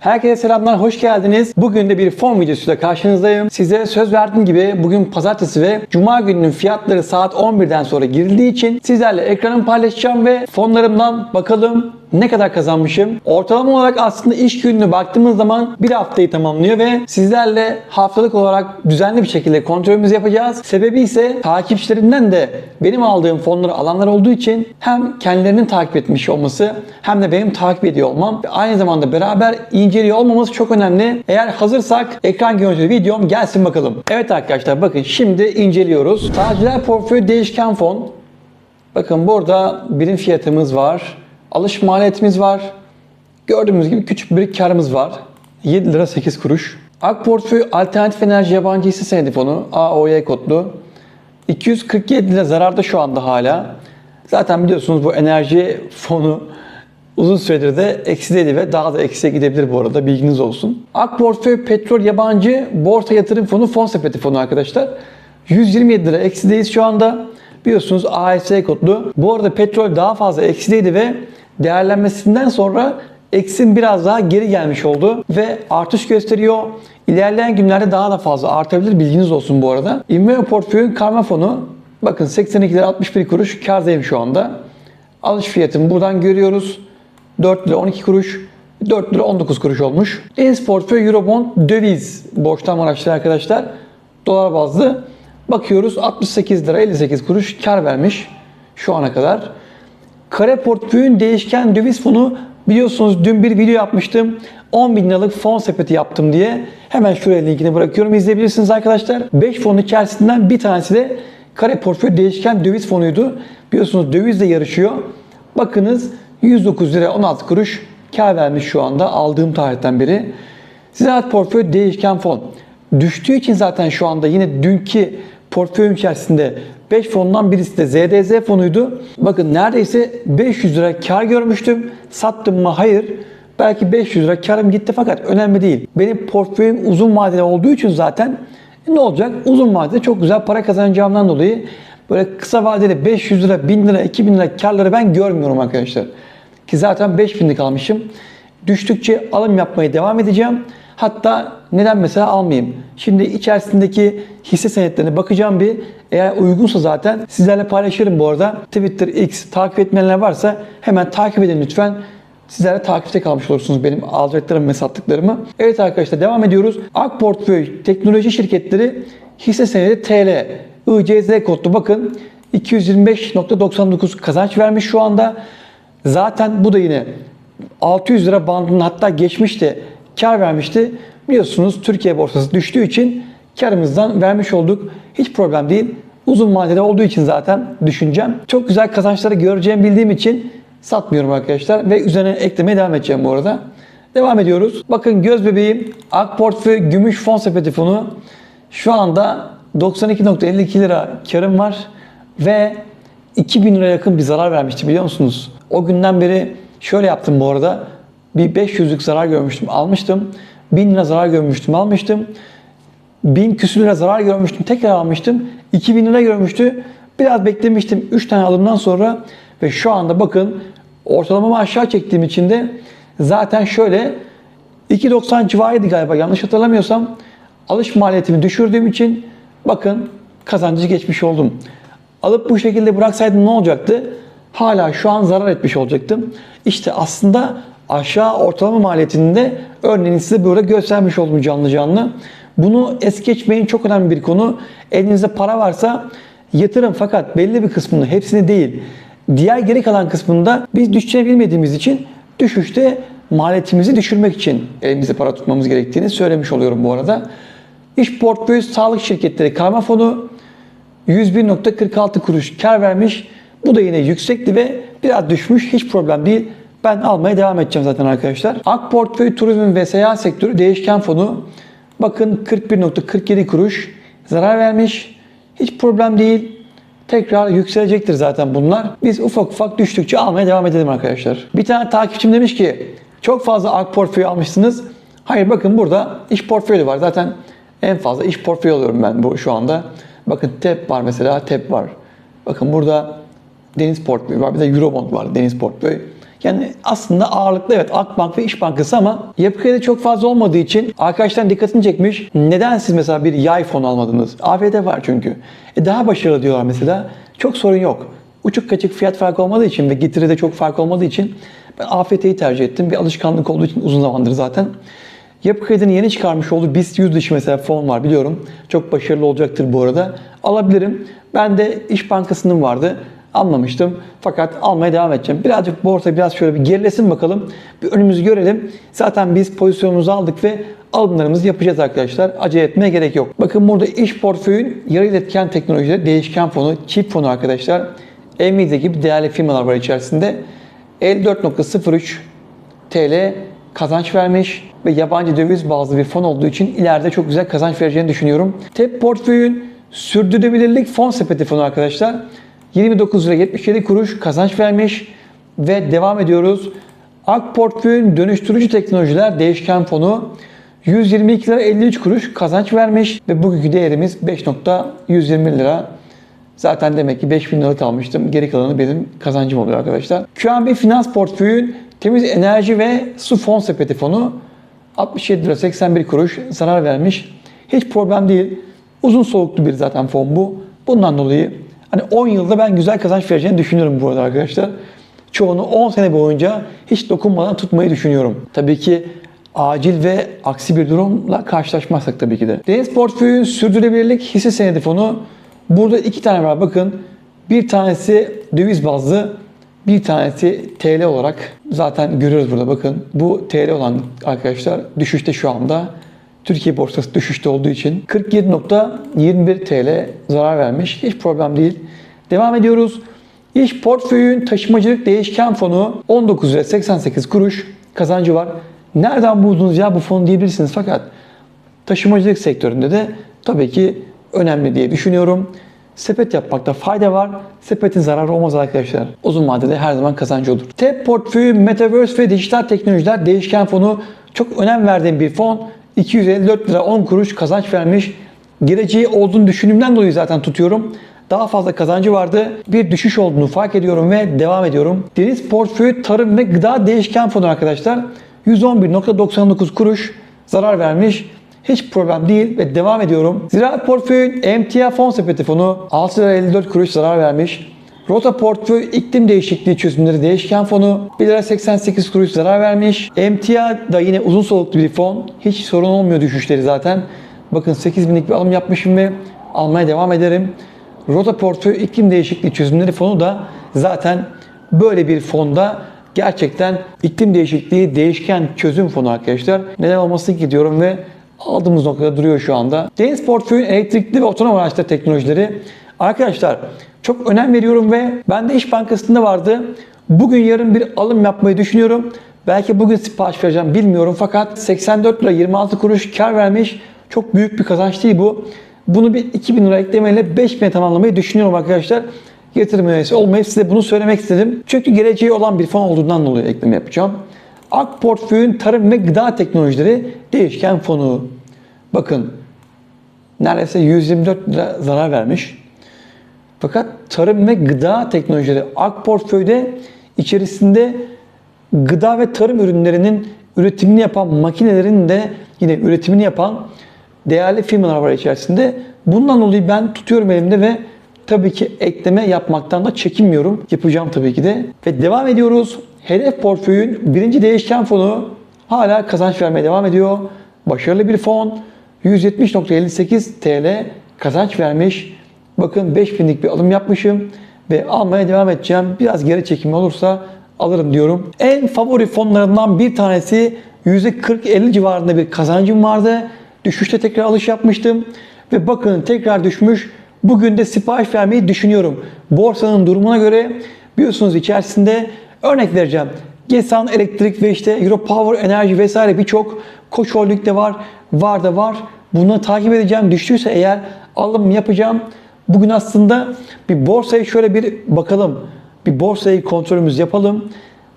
Herkese selamlar, hoş geldiniz. Bugün de bir fon videosuyla karşınızdayım. Size söz verdiğim gibi bugün pazartesi ve cuma gününün fiyatları saat 11'den sonra girildiği için sizlerle ekranımı paylaşacağım ve fonlarımdan bakalım ne kadar kazanmışım. Ortalama olarak aslında iş gününe baktığımız zaman bir haftayı tamamlıyor ve sizlerle haftalık olarak düzenli bir şekilde kontrolümüzü yapacağız. Sebebi ise takipçilerinden de benim aldığım fonları alanlar olduğu için hem kendilerinin takip etmiş olması hem de benim takip ediyor olmam ve aynı zamanda beraber inceliyor olmamız çok önemli. Eğer hazırsak ekran görüntülü videom gelsin bakalım. Evet arkadaşlar bakın şimdi inceliyoruz. Tacirler Portföy Değişken Fon. Bakın burada birim fiyatımız var. Alış maliyetimiz var. Gördüğümüz gibi küçük bir karımız var. 7 lira 8 kuruş. Ak Portföy Alternatif Enerji Yabancı Hisse Senedi Fonu AOY kodlu. 247 lira zararda şu anda hala. Zaten biliyorsunuz bu enerji fonu uzun süredir de eksideydi ve daha da eksiye gidebilir bu arada bilginiz olsun. Ak Portföy Petrol Yabancı Borsa Yatırım Fonu Fon Sepeti Fonu arkadaşlar. 127 lira eksideyiz şu anda. Biliyorsunuz AS kodlu. Bu arada petrol daha fazla eksideydi ve değerlenmesinden sonra eksin biraz daha geri gelmiş oldu ve artış gösteriyor. İlerleyen günlerde daha da fazla artabilir bilginiz olsun bu arada. İnveo portföyün karma fonu bakın 82 lira 61 kuruş kardayım şu anda. Alış fiyatını buradan görüyoruz. 4 lira 12 kuruş. 4 lira 19 kuruş olmuş. Deniz portföy Eurobond döviz borçtan araçları arkadaşlar. Dolar bazlı. Bakıyoruz 68 lira 58 kuruş kar vermiş şu ana kadar. Kare portföyün değişken döviz fonu biliyorsunuz dün bir video yapmıştım. 10 bin liralık fon sepeti yaptım diye. Hemen şuraya linkini bırakıyorum izleyebilirsiniz arkadaşlar. 5 fonun içerisinden bir tanesi de kare portföy değişken döviz fonuydu. Biliyorsunuz dövizle yarışıyor. Bakınız 109 lira 16 kuruş kar vermiş şu anda aldığım tarihten beri. Ziraat portföy değişken fon. Düştüğü için zaten şu anda yine dünkü portföyüm içerisinde 5 fondan birisi de ZDZ fonuydu. Bakın neredeyse 500 lira kar görmüştüm. Sattım mı? Hayır. Belki 500 lira karım gitti fakat önemli değil. Benim portföyüm uzun vadeli olduğu için zaten ne olacak? Uzun vadede çok güzel para kazanacağımdan dolayı böyle kısa vadeli 500 lira, 1000 lira, 2000 lira karları ben görmüyorum arkadaşlar. Ki zaten 5000'lik almışım. Düştükçe alım yapmaya devam edeceğim. Hatta neden mesela almayayım? Şimdi içerisindeki hisse senetlerine bakacağım bir. Eğer uygunsa zaten sizlerle paylaşırım bu arada. Twitter, X takip etmeyenler varsa hemen takip edin lütfen. Sizlerle takipte kalmış olursunuz benim alacaklarım ve sattıklarımı. Evet arkadaşlar devam ediyoruz. Ak Portföy Teknoloji Şirketleri hisse senedi TL. ICZ kodlu bakın 225.99 kazanç vermiş şu anda. Zaten bu da yine 600 lira bandının hatta geçmişti kar vermişti. Biliyorsunuz Türkiye borsası düştüğü için karımızdan vermiş olduk. Hiç problem değil. Uzun vadede olduğu için zaten düşüneceğim. Çok güzel kazançları göreceğimi bildiğim için satmıyorum arkadaşlar. Ve üzerine eklemeye devam edeceğim bu arada. Devam ediyoruz. Bakın göz bebeğim Ak Portföy Gümüş Fon Sepeti Fonu. Şu anda 92.52 lira karım var. Ve 2000 lira yakın bir zarar vermişti biliyor musunuz? O günden beri şöyle yaptım bu arada. Bir 500'lük zarar görmüştüm, almıştım. 1000 lira zarar görmüştüm, almıştım. 1000 küsür lira zarar görmüştüm, tekrar almıştım. 2000 lira görmüştü. Biraz beklemiştim 3 tane alımdan sonra ve şu anda bakın ortalamamı aşağı çektiğim için de zaten şöyle 2.90 civarıydı galiba yanlış hatırlamıyorsam. Alış maliyetimi düşürdüğüm için bakın kazancı geçmiş oldum. Alıp bu şekilde bıraksaydım ne olacaktı? Hala şu an zarar etmiş olacaktım. İşte aslında aşağı ortalama maliyetini de örneğin size böyle göstermiş oldum canlı canlı. Bunu es geçmeyin çok önemli bir konu. Elinizde para varsa yatırın fakat belli bir kısmını hepsini değil. Diğer geri kalan kısmında biz düşeceğini bilmediğimiz için düşüşte maliyetimizi düşürmek için elimizde para tutmamız gerektiğini söylemiş oluyorum bu arada. İş portföy sağlık şirketleri karma fonu 101.46 kuruş kar vermiş. Bu da yine yüksekti ve biraz düşmüş. Hiç problem değil. Ben almaya devam edeceğim zaten arkadaşlar. Ak Portföy Turizm ve Seyahat Sektörü Değişken Fonu. Bakın 41.47 kuruş zarar vermiş. Hiç problem değil. Tekrar yükselecektir zaten bunlar. Biz ufak ufak düştükçe almaya devam edelim arkadaşlar. Bir tane takipçim demiş ki çok fazla Ak Portföy almışsınız. Hayır bakın burada iş portföyü var. Zaten en fazla iş portföyü alıyorum ben bu şu anda. Bakın TEP var mesela TEP var. Bakın burada deniz portföyü var. Bir de Eurobond var deniz portföy. Yani aslında ağırlıklı evet Akbank ve İş Bankası ama yapı kredi çok fazla olmadığı için arkadaşların dikkatini çekmiş. Neden siz mesela bir yay fon almadınız? AFD var çünkü. E daha başarılı diyorlar mesela. Çok sorun yok. Uçuk kaçık fiyat farkı olmadığı için ve getiride çok fark olmadığı için ben AFT'yi tercih ettim. Bir alışkanlık olduğu için uzun zamandır zaten. Yapı Kredi'nin yeni çıkarmış olduğu BIST 100 dışı mesela fon var biliyorum. Çok başarılı olacaktır bu arada. Alabilirim. Ben de İş Bankası'nın vardı. Almamıştım. Fakat almaya devam edeceğim. Birazcık borsa biraz şöyle bir gerilesin bakalım. Bir önümüzü görelim. Zaten biz pozisyonumuzu aldık ve alımlarımızı yapacağız arkadaşlar. Acele etmeye gerek yok. Bakın burada iş portföyün yarı iletken teknolojileri, değişken fonu, çip fonu arkadaşlar. Nvidia gibi değerli firmalar var içerisinde. 54.03 TL kazanç vermiş ve yabancı döviz bazlı bir fon olduğu için ileride çok güzel kazanç vereceğini düşünüyorum. TEP portföyün sürdürülebilirlik fon sepeti fonu arkadaşlar. 29 lira 77 kuruş kazanç vermiş ve devam ediyoruz. Ak portföyün dönüştürücü teknolojiler değişken fonu 122 lira 53 kuruş kazanç vermiş ve bugünkü değerimiz 5.120 lira. Zaten demek ki 5000 liralık almıştım. Geri kalanı benim kazancım oluyor arkadaşlar. QNB Finans Portföyün temiz enerji ve su fon sepeti fonu 67 lira 81 kuruş zarar vermiş. Hiç problem değil. Uzun soluklu bir zaten fon bu. Bundan dolayı hani 10 yılda ben güzel kazanç vereceğini düşünüyorum bu arada arkadaşlar. Çoğunu 10 sene boyunca hiç dokunmadan tutmayı düşünüyorum. Tabii ki acil ve aksi bir durumla karşılaşmazsak tabii ki de. Deniz Portföy'ün sürdürülebilirlik hisse senedi fonu Burada iki tane var bakın. Bir tanesi döviz bazlı, bir tanesi TL olarak zaten görüyoruz burada bakın. Bu TL olan arkadaşlar düşüşte şu anda. Türkiye borsası düşüşte olduğu için 47.21 TL zarar vermiş. Hiç problem değil. Devam ediyoruz. İş portföyün taşımacılık değişken fonu 19 lira 88 kuruş kazancı var. Nereden buldunuz ya bu fonu diyebilirsiniz fakat taşımacılık sektöründe de tabii ki önemli diye düşünüyorum. Sepet yapmakta fayda var. Sepetin zararı olmaz arkadaşlar. Uzun vadede her zaman kazancı olur. TEP portföyü Metaverse ve dijital teknolojiler değişken fonu çok önem verdiğim bir fon. 254 lira 10 kuruş kazanç vermiş. Geleceği olduğunu düşündüğümden dolayı zaten tutuyorum. Daha fazla kazancı vardı. Bir düşüş olduğunu fark ediyorum ve devam ediyorum. Deniz portföyü tarım ve gıda değişken fonu arkadaşlar. 111.99 kuruş zarar vermiş. Hiç problem değil ve devam ediyorum. Ziraat portföyün emtia fon sepeti fonu 6 lira 54 kuruş zarar vermiş. Rota portföy iklim değişikliği çözümleri değişken fonu 1 lira 88 kuruş zarar vermiş. Emtia da yine uzun soluklu bir fon. Hiç sorun olmuyor düşüşleri zaten. Bakın 8 binlik bir alım yapmışım ve almaya devam ederim. Rota portföy iklim değişikliği çözümleri fonu da zaten böyle bir fonda gerçekten iklim değişikliği değişken çözüm fonu arkadaşlar. Neden olmasın ki diyorum ve aldığımız noktada duruyor şu anda. Deniz portföyün elektrikli ve otonom araçlar teknolojileri. Arkadaşlar çok önem veriyorum ve ben de İş Bankası'nda vardı. Bugün yarın bir alım yapmayı düşünüyorum. Belki bugün sipariş vereceğim bilmiyorum fakat 84 lira 26 kuruş kar vermiş. Çok büyük bir kazanç değil bu. Bunu bir 2000 lira eklemeyle 5000 tamamlamayı düşünüyorum arkadaşlar. Yatırım üyesi olmayıp size bunu söylemek istedim. Çünkü geleceği olan bir fon olduğundan dolayı ekleme yapacağım. Ak portföyün tarım ve gıda teknolojileri değişken fonu. Bakın neredeyse 124 lira zarar vermiş. Fakat tarım ve gıda teknolojileri Ak portföyde içerisinde gıda ve tarım ürünlerinin üretimini yapan makinelerin de yine üretimini yapan değerli firmalar var içerisinde. Bundan dolayı ben tutuyorum elimde ve tabii ki ekleme yapmaktan da çekinmiyorum. Yapacağım tabii ki de. Ve devam ediyoruz. Hedef portföyün birinci değişken fonu hala kazanç vermeye devam ediyor. Başarılı bir fon. 170.58 TL kazanç vermiş. Bakın 5000'lik bir alım yapmışım ve almaya devam edeceğim. Biraz geri çekimi olursa alırım diyorum. En favori fonlarından bir tanesi %40-50 civarında bir kazancım vardı. Düşüşte tekrar alış yapmıştım ve bakın tekrar düşmüş. Bugün de sipariş vermeyi düşünüyorum. Borsanın durumuna göre biliyorsunuz içerisinde örnek vereceğim. Gesan Elektrik ve işte Europower Enerji vesaire birçok Koç Holding'de var. Var da var. Bunları takip edeceğim. Düştüyse eğer alım yapacağım. Bugün aslında bir borsayı şöyle bir bakalım. Bir borsayı kontrolümüz yapalım.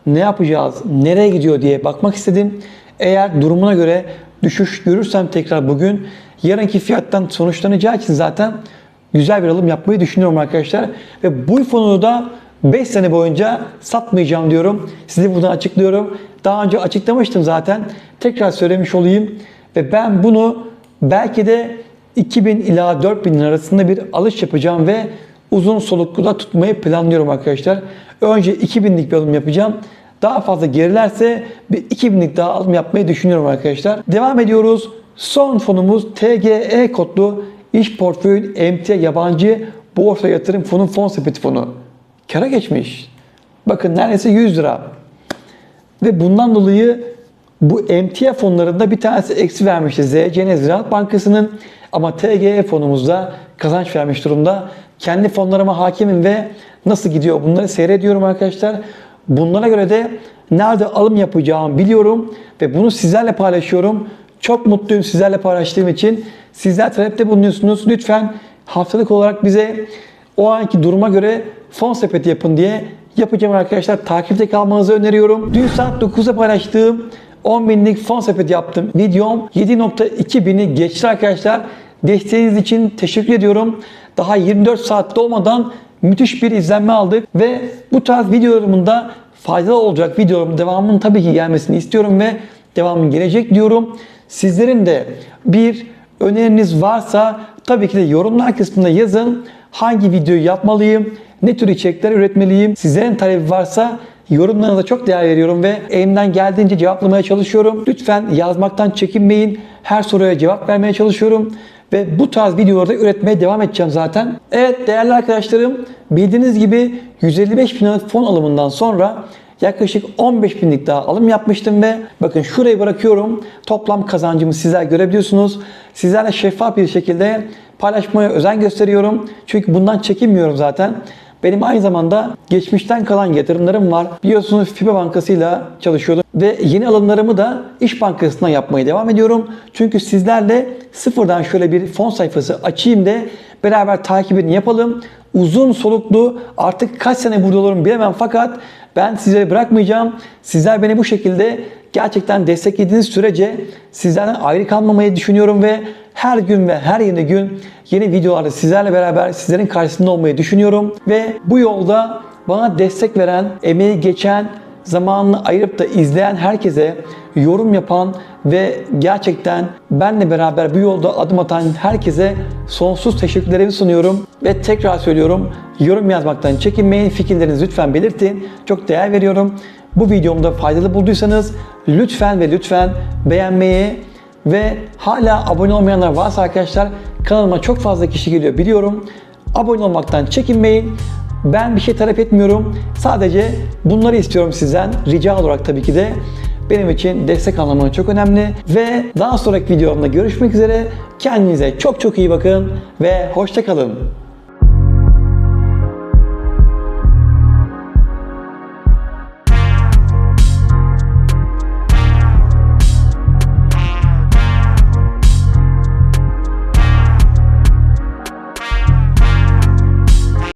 Ne yapacağız? Nereye gidiyor diye bakmak istedim. Eğer durumuna göre düşüş görürsem tekrar bugün yarınki fiyattan sonuçlanacağı için zaten güzel bir alım yapmayı düşünüyorum arkadaşlar. Ve bu fonu da 5 sene boyunca satmayacağım diyorum. Size buradan açıklıyorum. Daha önce açıklamıştım zaten. Tekrar söylemiş olayım. Ve ben bunu belki de 2000 ila 4000 lira arasında bir alış yapacağım ve uzun soluklu da tutmayı planlıyorum arkadaşlar. Önce 2000'lik bir alım yapacağım. Daha fazla gerilerse bir 2000'lik daha alım yapmayı düşünüyorum arkadaşlar. Devam ediyoruz. Son fonumuz TGE kodlu iş portföyün emtia yabancı borsa yatırım fonu fon sepeti fonu. Kara geçmiş. Bakın neredeyse 100 lira. Ve bundan dolayı bu emtia fonlarında bir tanesi eksi vermişti ZCN Ziraat Bankası'nın ama TGE fonumuzda kazanç vermiş durumda. Kendi fonlarıma hakimim ve nasıl gidiyor bunları seyrediyorum arkadaşlar. Bunlara göre de nerede alım yapacağımı biliyorum ve bunu sizlerle paylaşıyorum. Çok mutluyum sizlerle paylaştığım için. Sizler talepte bulunuyorsunuz. Lütfen haftalık olarak bize o anki duruma göre fon sepeti yapın diye yapacağım arkadaşlar. Takipte kalmanızı öneriyorum. Dün saat 9'da paylaştığım 10 binlik fon sepeti yaptım. Videom 7.2 bini geçti arkadaşlar. Desteğiniz için teşekkür ediyorum. Daha 24 saatte olmadan müthiş bir izlenme aldık ve bu tarz videolarımın da faydalı olacak videolarımın devamının tabii ki gelmesini istiyorum ve devamın gelecek diyorum. Sizlerin de bir öneriniz varsa tabii ki de yorumlar kısmında yazın. Hangi videoyu yapmalıyım? Ne tür içerikler üretmeliyim? Sizlerin talebi varsa yorumlarınıza çok değer veriyorum ve elimden geldiğince cevaplamaya çalışıyorum. Lütfen yazmaktan çekinmeyin. Her soruya cevap vermeye çalışıyorum. Ve bu tarz videolarda üretmeye devam edeceğim zaten. Evet değerli arkadaşlarım bildiğiniz gibi 155 bin fon alımından sonra yaklaşık 15 binlik daha alım yapmıştım ve bakın şurayı bırakıyorum. Toplam kazancımı sizler görebiliyorsunuz. Sizlerle şeffaf bir şekilde paylaşmaya özen gösteriyorum. Çünkü bundan çekinmiyorum zaten. Benim aynı zamanda geçmişten kalan yatırımlarım var. Biliyorsunuz FIBA Bankası'yla çalışıyordum ve yeni alımlarımı da İş Bankası'na yapmaya devam ediyorum. Çünkü sizlerle sıfırdan şöyle bir fon sayfası açayım da beraber takibini yapalım. Uzun soluklu artık kaç sene burada olurum bilemem fakat ben sizleri bırakmayacağım. Sizler beni bu şekilde gerçekten desteklediğiniz sürece sizlerden ayrı kalmamayı düşünüyorum ve her gün ve her yeni gün yeni videolarda sizlerle beraber sizlerin karşısında olmayı düşünüyorum. Ve bu yolda bana destek veren, emeği geçen, zamanını ayırıp da izleyen herkese, yorum yapan ve gerçekten benle beraber bu yolda adım atan herkese sonsuz teşekkürlerimi sunuyorum. Ve tekrar söylüyorum, yorum yazmaktan çekinmeyin, fikirlerinizi lütfen belirtin. Çok değer veriyorum. Bu videomda faydalı bulduysanız lütfen ve lütfen beğenmeyi ve hala abone olmayanlar varsa arkadaşlar kanalıma çok fazla kişi geliyor biliyorum. Abone olmaktan çekinmeyin. Ben bir şey talep etmiyorum. Sadece bunları istiyorum sizden. Rica olarak tabii ki de. Benim için destek anlamında çok önemli. Ve daha sonraki videomda görüşmek üzere. Kendinize çok çok iyi bakın ve hoşçakalın.